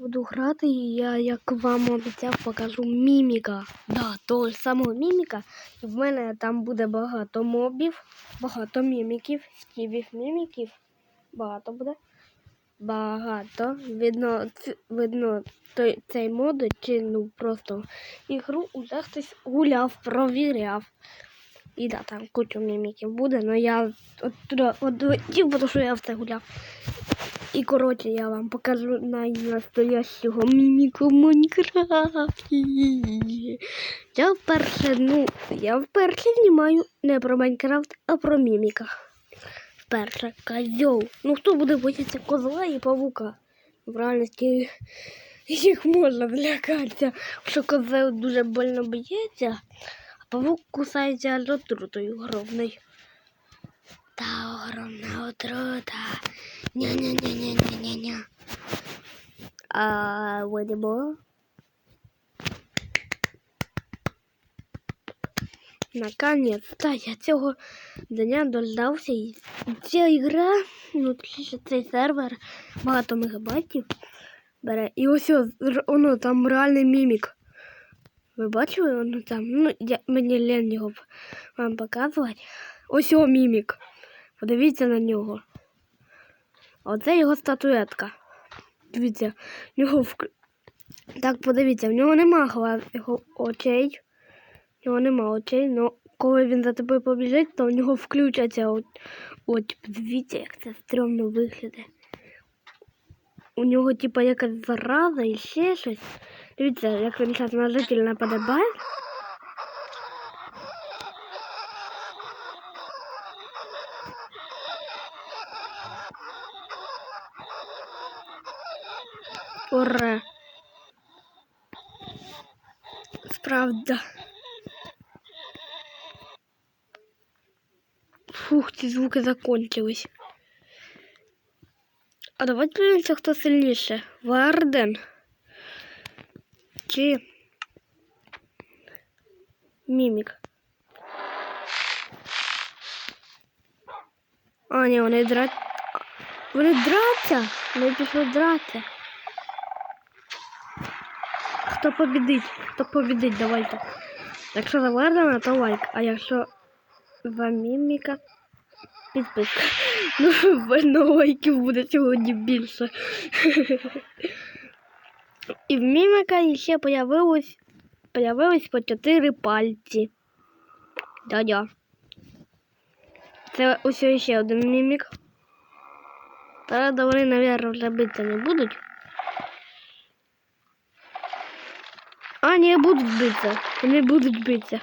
Буду грати, і я, як вам обіцяв, покажу міміка. Да, того ж самого міміка. І в мене там буде багато мобів, багато міміків, стівів міміків. Багато буде. Багато. Видно, видно той, цей мод, чи ну просто ігру уже хтось гуляв, провіряв. І да, там куча міміків буде, але я от туди одлетів, тому що я все гуляв. І коротше, я вам покажу найнастоящого міміка в Майнкрафті. Я вперше, ну, я вперше знімаю не про Майнкрафт, а про міміка. Вперше козьол. Ну хто буде боятися козла і павука? В реальності їх можна злякатися, що козел дуже больно б'ється, а павук кусається отрутою огромною. Та огромна отрута. Ня-ня-ня-ня-ня-ня-ня. А будемо. Наконец-то я цього дня дождався і ця ігра, ну точніше цей сервер багато мегабайтів бере. І ось воно там реальний мімік. Ви бачили воно там? Ну, я, мені лень його вам показувати. Ось о мімік. Подивіться на нього. Оце його статуетка. Дивіться, в нього вк... Так, подивіться, в нього нема глаз його очей. В нього нема очей, але коли він за тобою побіжить, то в нього включаться от, от як це стрьомно виглядає. У нього, типа, якась зараза і ще щось. Дивіться, як він зараз на житель нападає. Ура! Справда. Фух, ці звуки закончились. А давайте подивимося, хто сильніше. Варден. Чи Мімік. А, ні, вони драть. Вони драться. Вони пішли драться. Хто побідить? Хто побідить, давайте. Якщо за то лайк, а якщо за міміка, підписка. Ну, больно лайків буде сьогодні більше. І в міміка ще появилось, появилось по чотири пальці. Да-да. Це ось ще один мімік. Правда, вони, мабуть, вже битися не будуть. А, не будуть битися. Вони будуть битися.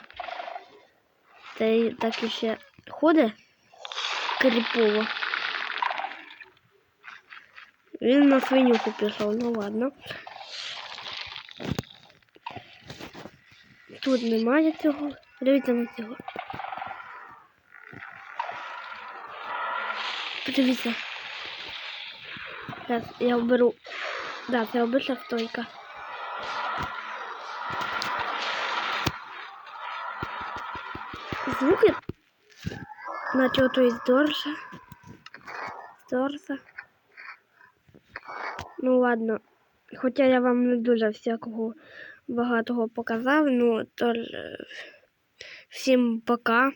Це і так і ще ходить кріпово. Він на свинюху пішов, ну ладно. Тут немає цього. Дивіться на цього. Подивіться. Зараз я оберу. Да, це обична стойка. Звуки. Наче ото із Дорса. Дорса. Ну ладно. Хоча я вам не дуже всякого багатого показав, ну то ж, е, всім пока.